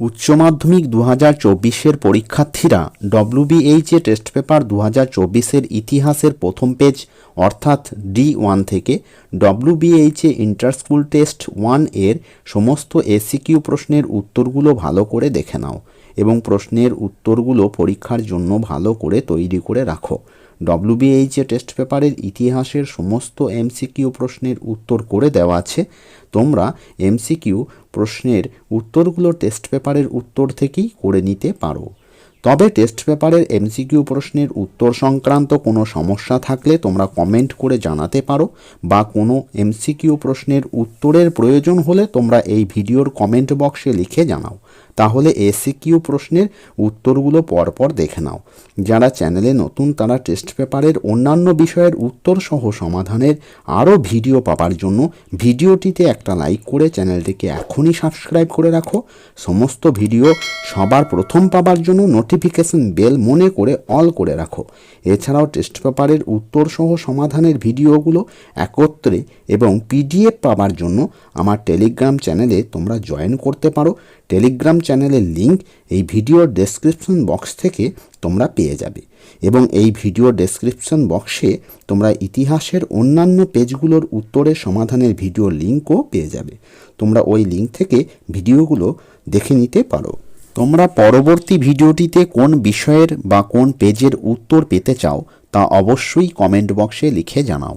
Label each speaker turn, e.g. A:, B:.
A: উচ্চ মাধ্যমিক দু হাজার চব্বিশের পরীক্ষার্থীরা ডব্লিউবিএইচএ টেস্ট পেপার দু হাজার চব্বিশের ইতিহাসের প্রথম পেজ অর্থাৎ ডি ওয়ান থেকে ডব্লিউবিএইচএ ইন্টার স্কুল টেস্ট ওয়ানের সমস্ত এসিকিউ প্রশ্নের উত্তরগুলো ভালো করে দেখে নাও এবং প্রশ্নের উত্তরগুলো পরীক্ষার জন্য ভালো করে তৈরি করে রাখো। ডব্লিউবিএইচএ টেস্ট পেপারের ইতিহাসের সমস্ত এমসিকিউ প্রশ্নের উত্তর করে দেওয়া আছে। তোমরা এমসিকিউ প্রশ্নের উত্তরগুলো টেস্ট পেপারের উত্তর থেকেই করে নিতে পারো। তবে টেস্ট পেপারের এমসিকিউ প্রশ্নের উত্তর সংক্রান্ত কোনো সমস্যা থাকলে তোমরা কমেন্ট করে জানাতে পারো বা কোনো এমসিকিউ প্রশ্নের উত্তরের প্রয়োজন হলে তোমরা এই ভিডিওর কমেন্ট বক্সে লিখে জানাও। তাহলে এসিকিউ প্রশ্নের উত্তরগুলো পরপর দেখে নাও। যারা চ্যানেলে নতুন, তারা টেস্ট পেপারের অন্যান্য বিষয়ের উত্তর সহ সমাধানের আরও ভিডিও পাওয়ার জন্য ভিডিওটিতে একটা লাইক করে চ্যানেলটিকে এখনই সাবস্ক্রাইব করে রাখো। সমস্ত ভিডিও সবার প্রথম পাবার জন্য নোটিফিকেশন বেল মনে করে অল করে রাখো। এছাড়াও টেস্ট পেপারের উত্তর সহ সমাধানের ভিডিওগুলো একত্রে এবং পিডিএফ পাবার জন্য আমার টেলিগ্রাম চ্যানেলে তোমরা জয়েন করতে পারো। টেলিগ্রাম চ্যানেলের লিংক এই ভিডিওর ডেসক্রিপশন বক্স থেকে তোমরা পেয়ে যাবে। এবং এই ভিডিও ডেসক্রিপশন বক্সে তোমরা ইতিহাসের অন্যান্য পেজগুলোর উত্তরের সমাধানের ভিডিও লিঙ্কও পেয়ে যাবে। তোমরা ওই লিঙ্ক থেকে ভিডিওগুলো দেখে নিতে পারো। তোমরা পরবর্তী ভিডিওটিতে কোন বিষয়ের বা কোন পেজের উত্তর পেতে চাও তা অবশ্যই কমেন্ট বক্সে লিখে জানাও।